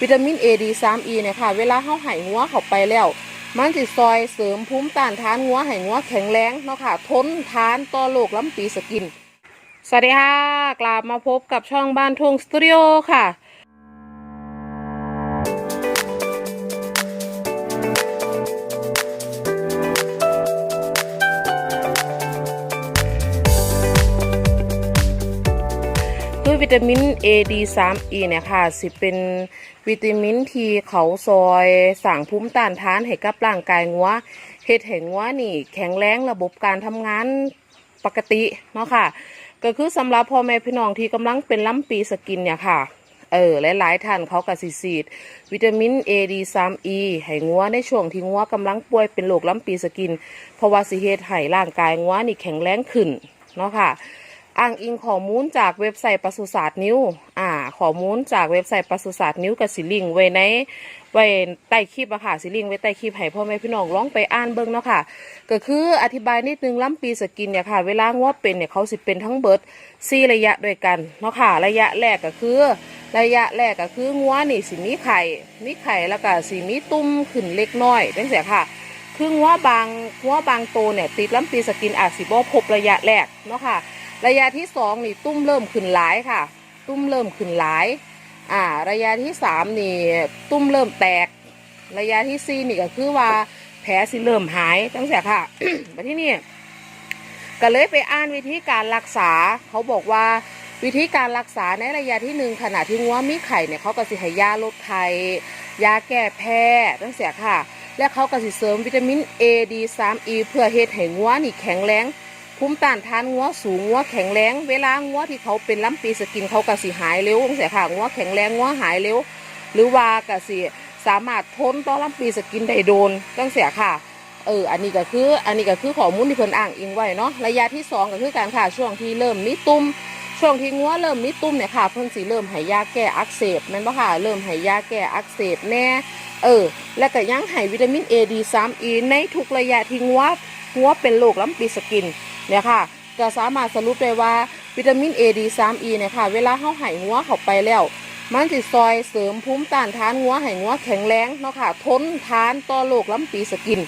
วิตามิน A D 3 E เนี่ยค่ะ เวลาเข้าไห่งัวเข้าไปแล้ว มันจะซอยเสริมภูมิต้านทานงัวไห่งัวแข็งแรงเนาะค่ะ ทนทานต่อโรคล้ำปีสกิน สวัสดีค่ะ กลับมาพบกับช่องบ้านทุ่งสตูดิโอค่ะ วิตามิน A D 3 E เนี่ยค่ะ สิเป็นวิตามินที่เขาซอยสั่งภูมิต้านทานให้กับร่างกายงัวเฮ็ดให้งัวนี่ แข็งแรงระบบการทำงานปกติเนาะค่ะ ก็คือสำหรับพ่อแม่พี่น้องที่กำลังเป็นล้ำปีสกินเนี่ยค่ะเออหลายๆท่านเขาก็สิฉีดวิตามิน A D 3 E ให้งัวในช่วงที่งัวกำลังป่วยเป็นโรคล้ำปีสกิน เพราะว่าสิเฮ็ดให้ร่างกายงัวนี่แข็งแรงขึ้นเนาะค่ะ อ้างอิงข้อมูลจากเว็บไซต์ปศุสัตว์นิ้ว อ่าข้อมูลจากเว็บไซต์ปศุสัตว์นิ้วกับสิลิงไว้ในไว้ใต้คลิปอะค่ะสิลิงไว้ใต้คลิปให้พ่อแม่พี่น้องลองไปอ่านเบิ่งเนาะค่ะ ก็คืออธิบายนิดนึงล้ำปีสกินเนี่ยค่ะ เวลางวเป็นเนี่ยเขาสิเป็นทั้งเบิดสี่ระยะด้วยกันเนาะค่ะ ระยะแรกก็คือ ระยะแรกก็คืองัวนี่สิมีไข่ มีไข่แล้วก็สิมีตุ้มขึ้นเล็กน้อยจังซี่ค่ะคืองัวบางงัวบางโตเนี่ยติดล้ำปีสกินอาจสิบ่พบระยะแรกเนาะค่ะ ระยะที่สองนี่ตุ้มเริ่มขึ้นหลายค่ะ ตุ้มเริ่มขึ้นหลาย อ่า ระยะที่สามนี่ตุ้มเริ่มแตก ระยะที่สี่นี่ก็คือว่าแผลสิเริ่มหายตั้งแต่ค่ะมาที่นี่ก็เลยไปอ่านวิธีการรักษา เขาบอกว่าวิธีการรักษาในระยะที่หนึ่งขณะที่งัวมีไข่เนี่ยเขาก็สิให้ยาลดไข่ยาแก้แพ้ตั้งแต่ค่ะ และเขาก็สิเสริมวิตามิน A D 3 E เพื่อเฮ็ดให้งัวนี่แข็งแรง ภูมิต้านทานงัวสูงงัวแข็งแรง เวลางัวที่เขาเป็นล้ำปีสกินเขาก็สิหายเร็วจังซี่ค่ะงัวแข็งแรงงัวหายเร็ว หรือว่าก็สิสามารถทนต่อล้ำปีสกินได้โดนจังซี่ค่ะเอออันนี้ก็คืออันนี้ก็คือข้อมูลที่เพิ่นอ้างอิงไว้เนาะระยะที่สองก็คือการค่ะช่วงที่เริ่มมีตุ่มช่วงที่งัวเริ่มมีตุ่มเนี่ยค่ะเพิ่นสิเริ่มให้ยาแก้อักเสบแม่นบ่ค่ะเริ่มให้ยาแก้อักเสบแน่เออ แล้วก็ยังให้วิตามิน A D 3 E ในทุกระยะที่งัวงัวเป็นโรคล้ำปีสกิน เนี่ยค่ะจะสามารถสรุปได้ว่าวิตามิน A D 3 E เนี่ยค่ะ เวลาเฮาให้งัวเข้าไปแล้ว มันสิซอยเสริมภูมิต้านทานงัวให้งัวแข็งแรงเนาะค่ะ ทนทานต่อโรคล้ำปีสกิน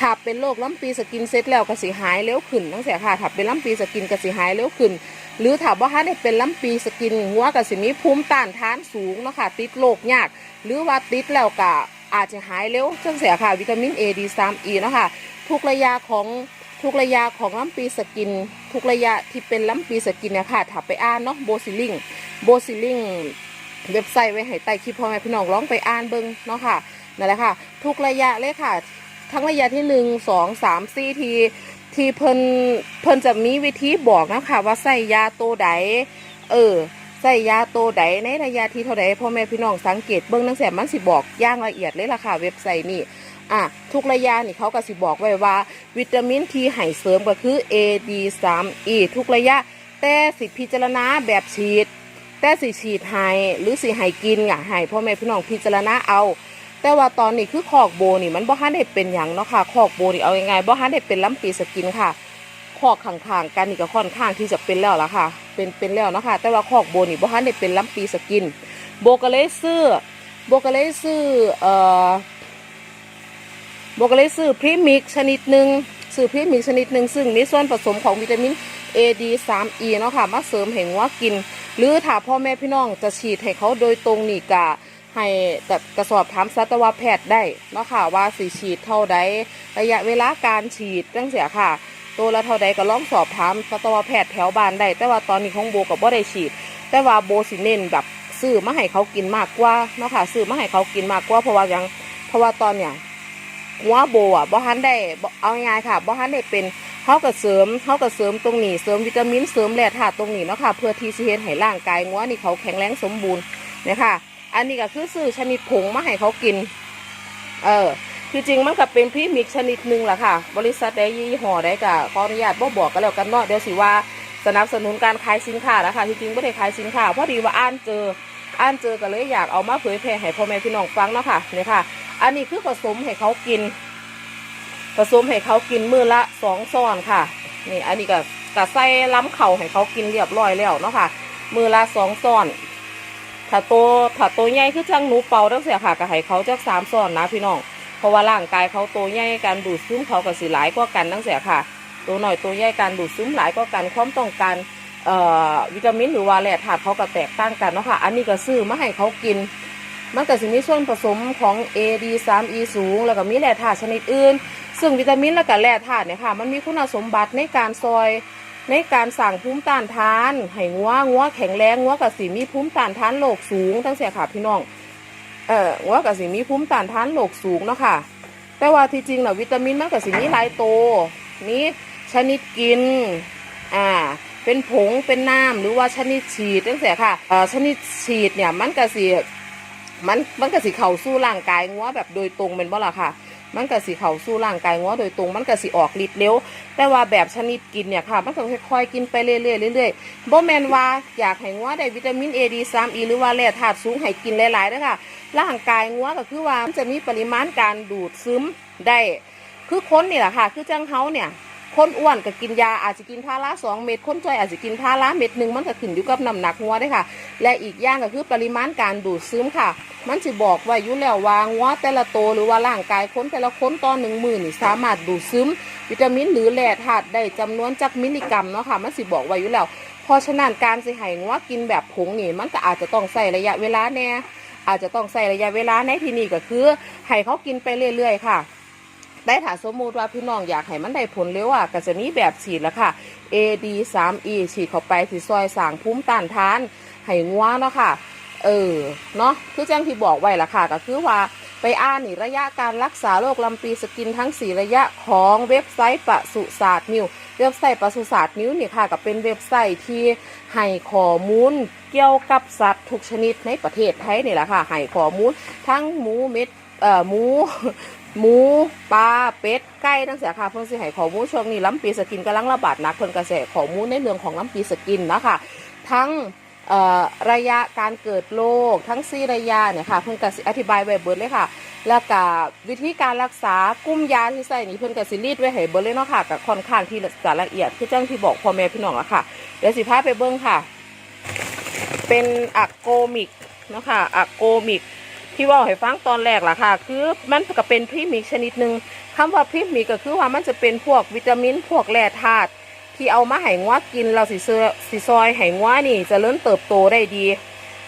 ถ้าเป็นโรคล้ำปีสกินเสร็จแล้วก็สิหายเร็วขึ้นตั้งแต่ค่ะถ้าเป็นล้ำปีสกินก็สิหายเร็วขึ้น หรือถ้าว่าถ้าได้เป็นล้ำปีสกินงัวก็สิมีภูมิต้านทานสูงเนาะค่ะ ติดโรคยาก หรือว่าติดแล้วก็อาจจะหายเร็วจังเสียค่ะ วิตามิน A D 3 E เนาะค่ะ ทุกระยะของ ทุกระยะของล้ำปีสกิน ทุกระยะที่เป็นล้ำปีสกินเนี่ยค่ะถ้าไปอ่านเนาะโบซิลิงโบซิลิงเว็บไซต์ไว้ให้ใต้คลิปพ่อแม่พี่น้องลองไปอ่านเบิ่งเนาะค่ะนั่นแหละค่ะ ทุกระยะเลยค่ะ ทั้งระยะที่หนึ่งสองสามสี่ทีที่เพิ่นเพิ่นจะมีวิธีบอกนะคะว่าใส่ยาตัวใดเออใส่ยาตัวใดในระยะที่เท่าใดพ่อแม่พี่น้องสังเกตเบิ่งนังแสมันสิบอกอย่างละเอียดเลยล่ะค่ะ เว็บไซต์นี่ อะทุกระยะนี่เขาก็สิบอกไว้ว่า วิตามินที่ให้เสริมก็คือ A D 3 E ทุกระยะ แต่สิพิจารณาแบบฉีด แต่สิฉีดให้หรือสิให้กินอะให้พ่อแม่พี่น้องพิจารณาเอาแต่ว่าตอนนี้คือคอกโบนี่มันบ่ฮันได้เป็นอย่างเนาะค่ะคอกโบนี่เอายังไงบ่ฮันได้เป็นล้ำปีสกินค่ะคอกข้างๆกันนี่ก็ค่อนข้างที่จะเป็นแล้วล่ะค่ะ เป็นเป็นแล้วเนาะค่ะ แต่ว่าคอกโบนี่บ่ฮันได้เป็นล้ำปีสกิน โบก็เลยซื้อโบก็เลยซื้อเอ่อ โบก็เลยซื้อพรีมิกชนิดหนึ่งซื้อพรีมิกชนิดหนึ่งซึ่งมีส่วนผสมของวิตามิน A D 3 E เนาะค่ะมาเสริมให้งัวกิน หรือถ้าพ่อแม่พี่น้องจะฉีดให้เขาโดยตรงนี่กะให้กับกระสอบถามสัตวแพทย์ได้เนาะค่ะว่าสีฉีดเท่าใดระยะเวลาการฉีดตั้งเสียค่ะ ตัวละเท่าใดก็ลองสอบถามสัตวแพทย์แถวบ้านได้แต่ว่าตอนนี้ของโบกับบ่ได้ฉีด แต่ว่าโบสิเน้นแบบซื้อมาให้เขากินมากกว่าเนาะค่ะซื้อมาให้เขากินมากกว่าเพราะว่ายังเพราะว่าตอนเนี้ย หัวโบอะบ่ฮันได้เอาง่ายค่ะบ่ฮันได้เป็นเฮาก็เสริมเฮาก็เสริมตรงนี้เสริมวิตามินเสริมแร่ธาตุตรงนี้เนาะค่ะเพื่อที่สิเฮ็ดให้ร่างกายงัวนี่เขาแข็งแรงสมบูรณ์นะคะอันนี้ก็คือซื้อชนิดผงมาให้เขากิน เออคือจริงมันก็เป็นพรีมิกชนิดหนึ่งแหละค่ะ บริษัทใดยี่ห้อใดก็ขออนุญาตบ่บอกกันแล้วกันเนาะเดี๋ยวสิว่าสนับสนุนการขายสินค้านะคะที่จริงไม่ได้ขายสินค้าพอดีว่าอ่านเจออ่านเจอก็เลยอยากเอามาเผยแพร่ให้พ่อแม่พี่น้องฟังเนาะค่ะเนี่ยค่ะ อันนี้คือผสมให้เขากิน ผสมให้เขากินมือละสองซ้อนค่ะ นี่อันนี้ก็กะใส่ล้ำเข่าให้เขากินเรียบร้อยแล้วเนาะค่ะ มือละสองซ้อน ถ้าโตถ้าโตใหญ่คือจังหนูเป่าตั้งเสียค่ะก็ให้เขาจักสามซ้อนนะพี่น้อง เพราะว่าร่างกายเขาโตใหญ่การดูดซึมเขาก็สิหลายกว่ากันตั้งเสียค่ะ ตัวหน่อยตัวใหญ่การดูดซึมหลายกว่ากันความต้องการวิตามินหรือว่าแร่ธาตุเขาก็แตกต่างกันเนาะค่ะ อันนี้ก็ซื้อมาให้เขากิน มันก็สิมีส่วนผสมของ A D 3 E สูง แล้วก็มีแร่ธาตุชนิดอื่น ซึ่งวิตามินและก็แร่ธาตุเนี่ยค่ะ มันมีคุณสมบัติในการซอยในการสั่งภูมิต้านทานให้งัวงัวแข็งแรงงัวกับสีมีภูมิต้านทานโรคสูงทั้งเสียค่ะพี่น้อง เอ่องัวกับสีมีภูมิต้านทานโรคสูงเนาะค่ะ แต่ว่าที่จริงเน่ะวิตามินมันกับสีมีหลายโตัวมีชนิดกิน อ่า เป็นผง เป็นน้ำหรือว่าชนิดฉีดตั้งแต่ค่ะ เอ่อ ชนิดฉีดเนี่ยมันก็สิ มันมันก็สิเข้าสู่ร่างกายงัวแบบโดยตรงเป็นบ่ล่ะค่ะ มันก็สิเข้าสู่ร่างกายงัวโดยตรง มันก็สิออกฤทธิ์เร็ว แต่ว่าแบบชนิดกินเนี่ยค่ะ มันก็ค่อยๆกินไปเรื่อยๆเรื่อยๆบ่แมนว่าอยากให้งัวได้วิตามิน A D 3 E หรือว่าแร่ธาตุสูงให้กินหลายๆเด้อค่ะร่างกายงัวก็คือว่ามันจะมีปริมาณการดูดซึมได้ คือคนนี่แหละค่ะ คือจังเฮาเนี่ย คนอ้วนก็กินยาอาจจะกินพาราสองเม็ดคนจ้อยอาจจะกินพาราเม็ดหนึ่งมันก็ขึ้นอยู่กับน้ำหนักงัวเด้ค่ะ และอีกอย่างก็คือปริมาณการดูดซึมค่ะ มันจะบอกไว้อยู่แล้วว่างัวแต่ละโตหรือว่าร่างกายคนแต่ละคนต่อหนึ่งมือนี่สามารถดูดซึม วิตามินหรือแร่ธาตุได้จำนวนจักมิลลิกรัมเนาะค่ะมันสิบอกไว้อยู่แล้วเพราะฉะนั้นการสิให้งัวกินแบบผงนี่มันก็อาจจะต้องใส่ระยะเวลาแน่อาจจะต้องใส่ระยะเวลาในที่นี่ก็คือให้เขากินไปเรื่อย ๆ ค่ะ ได้ถ้าสมมุติว่าพี่น้องอยากให้มันได้ผลเร็วอะก็จะมีแบบฉีดแล้วค่ะ AD 3 E ฉีดเข้าไปที่ซอยสางภูมิต้านทานให้งัวเนาะค่ะเออเนาะคือแจ้งที่บอกไว้ละค่ะก็คือว่าไปอ่านนี่ระยะการรักษาโรคลำปีสกินทั้ง 4 ระยะของเว็บไซต์ปศุศาสตร์นิวเว็บไซต์ปศุศาสตร์นิวนี่ค่ะก็เป็นเว็บไซต์ที่ให้ข้อมูลเกี่ยวกับสัตว์ทุกชนิดในประเทศไทยนี่แหละค่ะให้ข้อมูลทั้งหมูเม็ดเอ่อหมู หมูปลาเป็ดไก่ทั้งเสียค่ะเพิ่นสิให้ข้อมูลช่วงนี้ล้ำปีสกินกำลังระบาดหนักเพิ่นก็สิให้ข้อมูลในเรื่องของล้ำปีสกินนะคะทั้งระยะการเกิดโรคทั้งสี่ระยะเนี่ยค่ะเพิ่นก็สิอธิบายไว้เบิดเลยค่ะ แล้วก็วิธีการรักษากุ้มยาที่ใส่นี่เพิ่นก็สิรีดไว้ให้เบิดเลยเนาะค่ะก็ค่อนข้างที่จะละเอียดคือจังที่บอกพ่อแม่พี่น้องล้วค่ะเดี๋ยวสิพาไปเบิ่งค่ะ เป็นอะโกมิกเนาะค่ะอะโกมิก ที่ว่าให้ฟังตอนแรกล่ะค่ะ คือมันก็เป็นพรีมิกชนิดหนึ่งคำว่าพรีมิกก็คือว่ามันจะเป็นพวกวิตามินพวกแร่ธาตุที่เอามาให้งัวกินเราสิเซอสิซอยให้งัวนี่จะเริ่มเติบโตได้ดี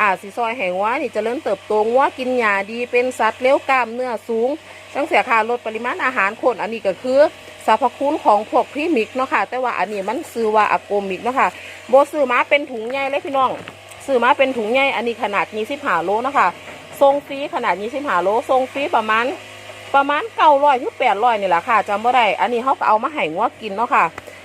อ่าสิซอยให้งัวนี่จะเริ่มเติบโตงัวกินหญ้าดีเป็นสัตว์เลี้ยวกล้ามเนื้อสูงตั้งเสียค่าลดปริมาณอาหารคนอันนี้ก็คือสรรพคุณของพวกพรีมิกเนาะค่ะแต่ว่าอันนี้มันซื้อว่าอะโกมิกเนาะค่ะโบซื้อมาเป็นถุงใหญ่เลยพี่น้องซื้อมาเป็นถุงใหญ่อันนี้ขนาด25โลเนาะค่ะ ทรงฟรีขนาดนี้สิบหาโลทรงฟรีประมาณประมาณเก้าร้อยถึงแปดร้อยนี่แหละค่ะจำไม่ได้ อันนี้เขาก็เอามาให้งัวกินเนาะค่ะ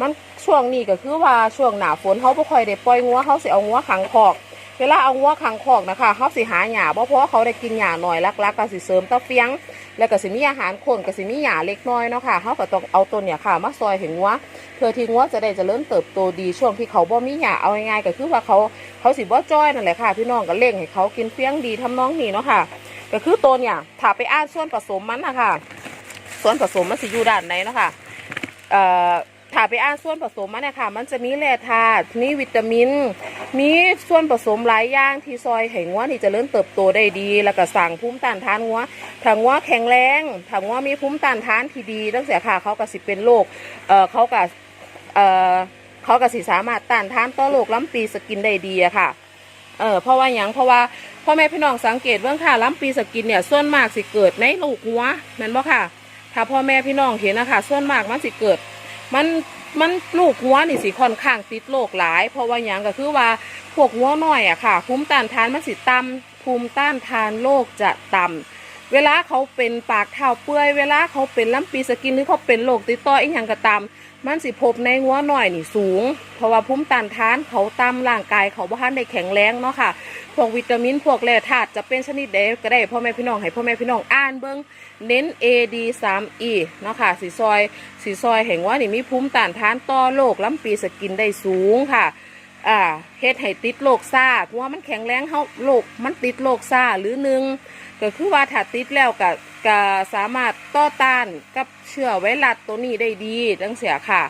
มันช่วงนี้ก็คือว่าช่วงหนาฝนเขาไม่ค่อยได้ปล่อยงัวเขาสิเอางัวขังคอก เวลาเอางัวขังคอกนะคะเขาสิหาหญ้าเพราะว่าเขาได้กินหญ้าหน่อยลักๆก็สิเสริมตะเฟียง แล้วก็สิมีอาหารคนก็สิมีหญ้าเล็กน้อยเนาะค่ะเขาก็ต้องเอาตัวเนี่ยค่ะ มาซอยเห้งัวเพื่อที่งัวจะได้จเจริญเติบโตดีช่วงที่เขาบ่มีหญ้าเอาง่ายๆก็คือว่าเขาเขาสิบ่จ้อยนั่นแหละค่ะ พี่น้องก็เล่งให้เขากินเฟี้ยงดีทำน้องนี่เนาะค่ะ ก็คือตัวเนี่ยถ้าไปอ่านส่วนผสมมันนะคะส่วนผสมมันสิอยู่ด้านในเนาะค่ะเอ่อ ถ้าไปอ่านส่วนผสมมันเนี่ยค่ะมันจะมีแร่ธาตุมีวิตามิน มีส่วนผสมหลายอย่างที่ซอยให้งัวนี่จะเริ่มเติบโตได้ดี แล้วก็สั่งภูมิต้านทานงัวถ้างัวแข็งแรงถ้างัวมีภูมิต้านทานที่ดีตั้งแต่ค่ะเขาก็สิเป็นโรคเออเขาก็เออเขาก็สิสามารถต้านทานต่อโรคล้ำปีสกินได้ดีอะค่ะเออเพราะว่าหยังเพราะว่าพ่อแม่พี่น้องสังเกตเบื้องค่ะล้ำปีสกินเนี่ยส่วนมากสิเกิดในลูกหัวแม่นบ่ค่ะ ถ้าพ่อแม่พี่น้องเห็นนะคะส่วนมากมันสิเกิด มันมันลูกหัวนี่สิค่อนข้างติดโรคหลาย เพราะว่าหยังก็คือว่าพวกหัวน้อยอะค่ะ ภูมิต้านทานมันสิต่ำภูมิต้านทานโรคจะต่ำเวลาเขาเป็นปากเท้าเปื่อยเวลาเขาเป็นล้ำปีสกินหรือเขาเป็นโรคติดต่ออีกอย่างก็ตาม มันสิพบในงัวหน่อยนี่สูง เพราะว่าภูมิต้านทานเขาต่ำร่างกายเขาบ่ทันได้แข็งแรงเนาะค่ะพวกวิตามินพวกแร่ธาตุจะเป็นชนิดใดก็ได้พ่อแม่พี่น้องให้พ่อแม่พี่น้องอ่านเบิ่งเน้น AD 3 E เนาะค่ะสีซอยสีซอยแห่งว่านี่มีภูมิต้านทานต่อโรคล้ำปีสกินได้สูงค่ะอ่าเฮ็ดให้ติดโรคซ่าเพราะว่ามันแข็งแรงเฮาโรคมันติดโรคซ่าหรือหนึ่งก็คือว่าถ้าติดแล้วก็ ก็สามารถต่อต้านกับเชื้อไวรัสตัวนี้ได้ดีจังเสียค่ะ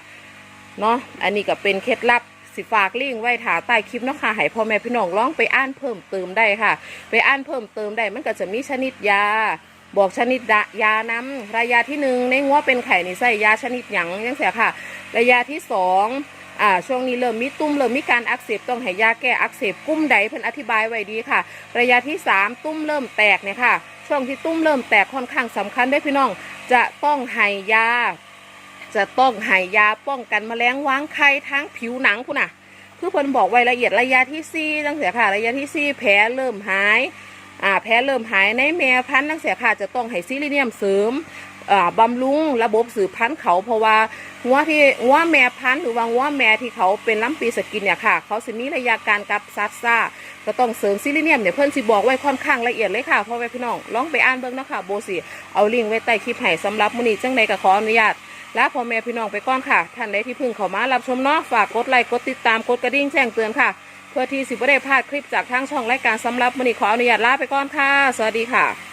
เนาะอันนี้ก็เป็นเคล็ดลับสิฝากลิงไว้ถาใต้คลิปเนาะค่ะให้พ่อแม่พี่น้องลองไปอ่านเพิ่มเติมได้ค่ะ ไปอ่านเพิ่มเติมได้มันก็จะมีชนิดยา บอกชนิดยาน้ำระยะที่หนึ่งในงัวเป็นไข่ในี่ใส่ยาชนิดหยังยังเสียค่ะ ระยะที่สองอ่าช่วงนี้เริ่มมีตุ้มเริ่มมีการอักเสบต้องให้ยาแก้อักเสบกุ้มใดเพิ่นอธิบายไว้ดีค่ะ ระยะที่สามตุ้มเริ่มแตกเนี่ยค่ะ ช่วงที่ตุ้มเริ่มแตกค่อนข้างสำคัญได้พี่น้อง จะต้องให้ยา จะต้องให้ยาป้องกันแมลงวางไข่ทั้งผิวหนังคุณน่ะ คือเพิ่นบอกไว้ละเอียดระยะที่ซี่ตั้งเสียค่ะระยะที่ซี่แผลเริ่มหายอ่าแผลเริ่มหายในแม่พันธุ์ตั้งเสียค่ะจะต้องให้ซิลิเนียมเสริม บำรุงระบบสืบพันธุ์เขาเพราะว่างัวที่งัวแม่พันธุ์หรือว่างัวแม่ที่เขาเป็นล้ำปีสกินเนี่ยค่ะ เขาสิมีระยะการกับซัดซ่าก็ต้องเสริมซิลิเนียมเนี่ยเพิ่อนสิบอกไว้ค่อนข้างละเอียดเลยค่ะพ่อแม่พี่น้องลองไปอ่านเบิ่งนะค่ะโบสิเอาลิงก์ไว้ใต้คลิปให้สำหรับมื้อนี้จังใดก็ขออนุญาตและพ่อแม่พี่น้องไปก่อนค่ะ ท่านใดที่เพิ่งเข้ามารับชมเนาะฝากกดไลค์กดติดตามกดกระดิ่งแจ้งเตือนค่ะ เพื่อที่สิบ่ได้พลาดคลิปจากทางช่องรายการสำหรับมื้อนี้ขออนุญาตลาไปก่อนค่ะ สวัสดีค่ะ